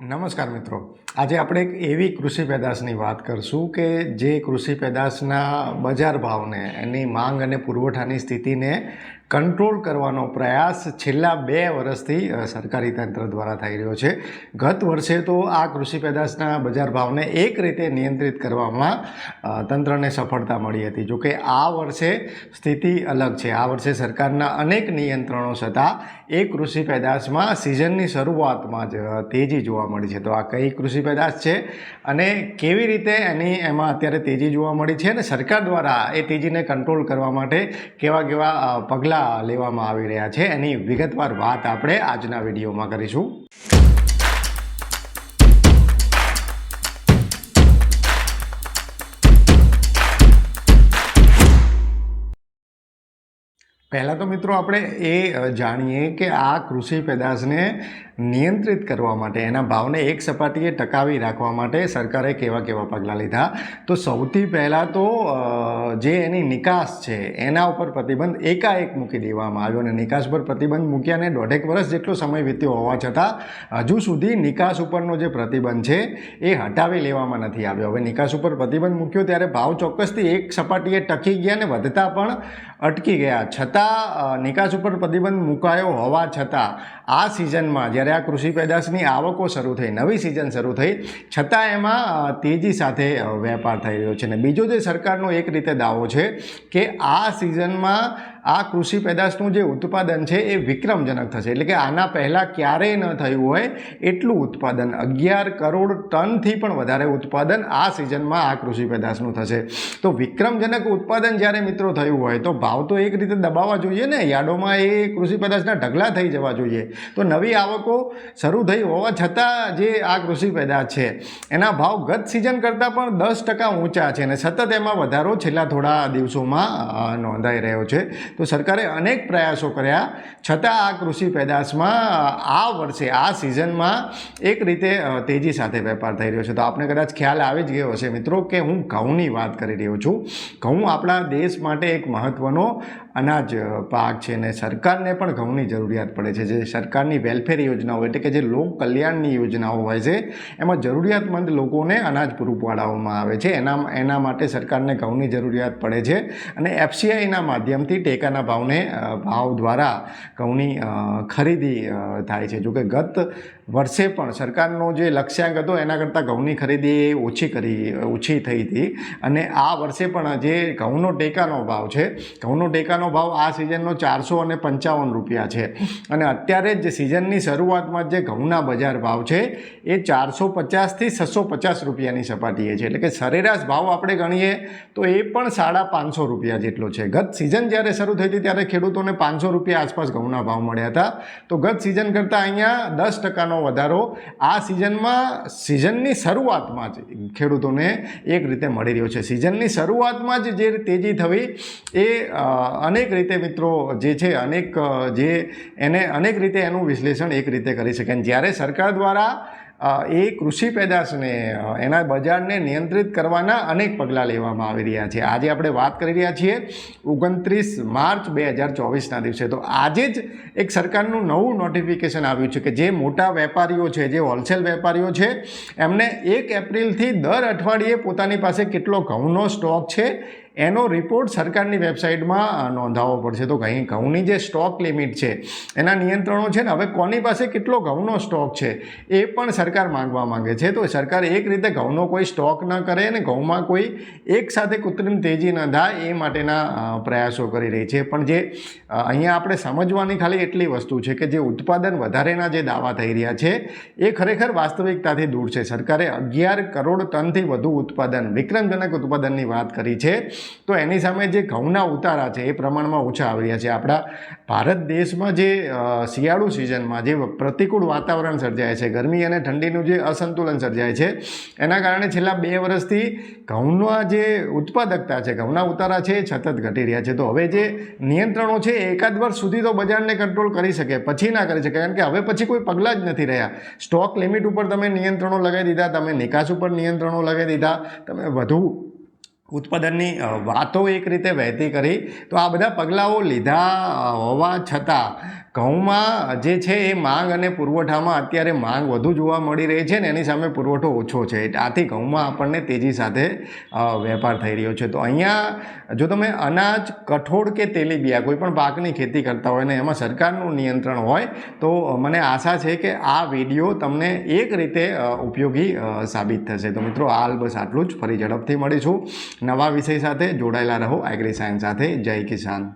નમસ્કાર મિત્રો. આજે આપણે એક એવી કૃષિ પેદાશની વાત કરશું કે જે કૃષિ પેદાશના બજાર ભાવને, એની માંગ અને પુરવઠાની સ્થિતિને કંટ્રોલ કરવાનો પ્રયાસ છેલ્લા બે વર્ષથી સરકારી તંત્ર દ્વારા થઈ રહ્યો છે. ગત વર્ષે તો આ કૃષિ પેદાશના બજાર ભાવને એક રીતે નિયંત્રિત કરવામાં તંત્રને સફળતા મળી હતી. જોકે આ વર્ષે સ્થિતિ અલગ છે. આ વર્ષે સરકારના અનેક નિયંત્રણો છતાં એ કૃષિ પેદાશમાં સિઝનની શરૂઆતમાં જ તેજી જોવા મળી છે. તો આ કઈ કૃષિ પેદાશ છે અને કેવી રીતે એની એમાં અત્યારે તેજી જોવા મળી છે અને સરકાર દ્વારા એ તેજીને કંટ્રોલ કરવા માટે કેવા કેવા અ, પગલાં લેવામાં આવી રહ્યા છે. એની વિગતવાર વાત આપણે આજના વિડીયોમાં કરીશું. પહેલાં તો મિત્રો આપણે એ જાણીએ કે આ કૃષિ પેદાશને નિયંત્રિત કરવા માટે, એના ભાવને એક સપાટીએ ટકાવી રાખવા માટે સરકારે કેવા કેવા પગલાં લીધા? તો સૌથી પહેલાં તો જે એની નિકાસ છે, એના ઉપર પ્રતિબંધ એકાએક મૂકી દેવામાં આવ્યો અને નિકાસ પર પ્રતિબંધ મૂક્યાને દોઢેક વર્ષ જેટલો સમય વીત્યો હોવા છતાં, હજુ સુધી નિકાસ ઉપરનો જે પ્રતિબંધ છે, એ હટાવી લેવામાં નથી આવ્યો. હવે નિકાસ ઉપર પ્રતિબંધ મૂક્યો ત્યારે ભાવ ચોક્કસથી એક સપાટીએ ટકી ગયા ને વધતા પણ અટકી ગયા. છતાં નિકાસ ઉપર પ્રતિબંધ મુકાયો હોવા છતાં, આ સિઝનમાં જ્યારે આ કૃષિ પેદાશની આવકો શરૂ થઈ, નવી સિઝન શરૂ થઈ. છતાં એમાં તેજી સાથે વેપાર થઈ રહ્યો છે. અને બીજો જે સરકારનો એક રીતે દાવો છે કે આ સિઝનમાં આ કૃષિ પેદાશનું જે ઉત્પાદન છે એ વિક્રમજનક થશે. એટલે કે આના પહેલાં ક્યારેય ન થયું હોય એટલું ઉત્પાદન. અગિયાર કરોડ ટનથી પણ વધારે ઉત્પાદન આ સિઝનમાં આ કૃષિ પેદાશનું થશે. તો વિક્રમજનક ઉત્પાદન જ્યારે મિત્રો થયું હોય, તો ભાવ તો એક રીતે દબાવવા જોઈએ ને. યાર્ડોમાં એ કૃષિ પેદાશના ઢગલા થઈ જવા જોઈએ. તો નવી આવકો શરૂ થઈ હોવા છતાં જે આ કૃષિ પેદાશ છે, એના ભાવ ગત સિઝન કરતાં પણ દસ ટકા ઊંચા છે અને સતત એમાં વધારો છેલ્લા થોડા દિવસોમાં નોંધાઈ રહ્યો છે. તો સરકારે અનેક પ્રયાસો કર્યા. છતાં આ કૃષિ પેદાશમાં આ વર્ષે, આ સિઝનમાં એક રીતે તેજી સાથે વેપાર થઈ રહ્યો છે. તો આપને કદાચ ખ્યાલ આવી જ ગયો હશે મિત્રો કે હું ઘઉંની વાત કરી રહ્યો છું. ઘઉં આપણા દેશ માટે એક મહત્ત્વનો અનાજ પાક છે ને સરકારને પણ ઘઉંની જરૂરિયાત પડે છે. જે સરકારની વેલફેર યોજનાઓ એટલે કે જે લોક કલ્યાણની યોજનાઓ હોય છે, એમાં જરૂરિયાતમંદ લોકોને અનાજ પૂરું પાડવામાં આવે છે. એના એના માટે સરકારને ઘઉંની જરૂરિયાત પડે છે અને એફસીઆઈના માધ્યમથી ટેકાના ભાવને ભાવ દ્વારા ઘઉંની ખરીદી થાય છે. જોકે ગત વર્ષે પણ સરકારનો જે લક્ષ્યાંક હતો, એના કરતાં ઘઉંની ખરીદી ઓછી કરી, ઓછી થઈ હતી. અને આ વર્ષે પણ જે ઘઉંનો ટેકાનો ભાવ છે, ઘઉંનો ટેકાનો ભાવ આ સિઝનનો ચારસો અને પંચાવન રૂપિયા છે. અને અત્યારે જ સિઝનની શરૂઆતમાં જે ઘઉંના બજાર ભાવ છે, એ ચારસો પચાસથી છસો પચાસ રૂપિયાની સપાટીએ છે. એટલે કે સરેરાશ ભાવ આપણે ગણીએ, તો એ પણ સાડા પાંચસો રૂપિયા જેટલો છે. ગત સિઝન જ્યારે શરૂ થઈ હતી, ત્યારે ખેડૂતોને પાંચસો રૂપિયા આસપાસ ઘઉંના ભાવ મળ્યા હતા. તો ગત સિઝન કરતાં અહીંયા દસ ટકાનો વધારો આ સિઝનમાં સિઝનની શરૂઆતમાં જ ખેડૂતોને એક રીતે મળી રહ્યો છે. સિઝનની શરૂઆતમાં જ જે તેજી થવી એ અનેક રીતે મિત્રો જે છે, અનેક જે એને અનેક રીતે એનું વિશ્લેષણ એક રીતે કરી શકે. જ્યારે સરકાર દ્વારા એ કૃષિ પેદાશને એના બજારને નિયંત્રિત કરવાના અનેક પગલાં લેવામાં આવી રહ્યા છે. આજે આપણે વાત કરી રહ્યા છીએ ઓગણત્રીસ માર્ચ બે હજાર ચોવીસના દિવસે. તો આજે જ એક સરકારનું નવું નોટિફિકેશન આવ્યું છે કે જે મોટા વેપારીઓ છે, જે હોલસેલ વેપારીઓ છે, એમને એક એપ્રિલથી દર અઠવાડિયે પોતાની પાસે કેટલો ઘઉંનો સ્ટોક છે એનો રિપોર્ટ સરકારની વેબસાઇટમાં નોંધાવવો પડશે. તો ઘણી ઘઉંની જે સ્ટોક લિમિટ છે, એના નિયંત્રણો છે ને, હવે કોની પાસે કેટલો ઘઉંનો સ્ટોક છે, એ પણ સરકાર માંગવા માંગે છે. તો સરકાર એક રીતે ઘઉંનો કોઈ સ્ટોક ન કરે અને ઘઉંમાં કોઈ એક સાથે કૃત્રિમ તેજી ન થાય, એ માટેના પ્રયાસો કરી રહી છે. પણ જે અહીંયા આપણે સમજવાની ખાલી એટલી વસ્તુ છે કે જે ઉત્પાદન વધારેના જે દાવા થઈ રહ્યા છે, એ ખરેખર વાસ્તવિકતાથી દૂર છે. સરકારે અગિયાર કરોડ ટનથી વધુ ઉત્પાદન, વિક્રમજનક ઉત્પાદનની વાત કરી છે. તો એની સામે જે ઘઉંના ઉતારા છે એ પ્રમાણમાં ઓછા આવી રહ્યા છે. આપણા ભારત દેશમાં જે શિયાળુ સિઝનમાં જે પ્રતિકૂળ વાતાવરણ સર્જાય છે, ગરમી અને ઠંડીનું જે અસંતુલન સર્જાય છે, એના કારણે છેલ્લા બે વર્ષથી ઘઉંના જે ઉત્પાદકતા છે, ઘઉંના ઉતારા છે એ સતત ઘટી રહ્યા છે. તો હવે જે નિયંત્રણો છે એકાદ વર્ષ સુધી તો બજારને કંટ્રોલ કરી શકે, પછી ના કરી શકે, કારણ કે હવે પછી કોઈ પગલાં જ નથી રહ્યા. સ્ટોક લિમિટ ઉપર તમે નિયંત્રણો લગાવી દીધા, તમે નિકાસ ઉપર નિયંત્રણો લગાવી દીધા, તમે વધુ ઉત્પાદનની વાતો એક રીતે વહેતી કરી. તો આ બધા પગલાઓ લીધા હોવા છતાં ઘઉંમાં જે છે એ માંગ અને પુરવઠામાં અત્યારે માંગ વધુ જોવા મળી રહી છે ને એની સામે પુરવઠો ઓછો છે. આથી ઘઉંમાં આપણને તેજી સાથે વેપાર થઈ રહ્યો છે. તો અહીંયા જો તમે અનાજ, કઠોળ કે તેલીબિયા કોઈ પણ પાકની ખેતી કરતા હોય ને એમાં સરકારનું નિયંત્રણ હોય, તો મને આશા છે કે આ વીડિયો તમને એક રીતે ઉપયોગી સાબિત થશે. તો મિત્રો, હાલ બસ આટલું જ. ફરી ઝડપથી મળીશું. નવા વિષય સાથે જોડાયેલા રહો. એગ્રી સાયન્સ સાથે. જય કિસાન.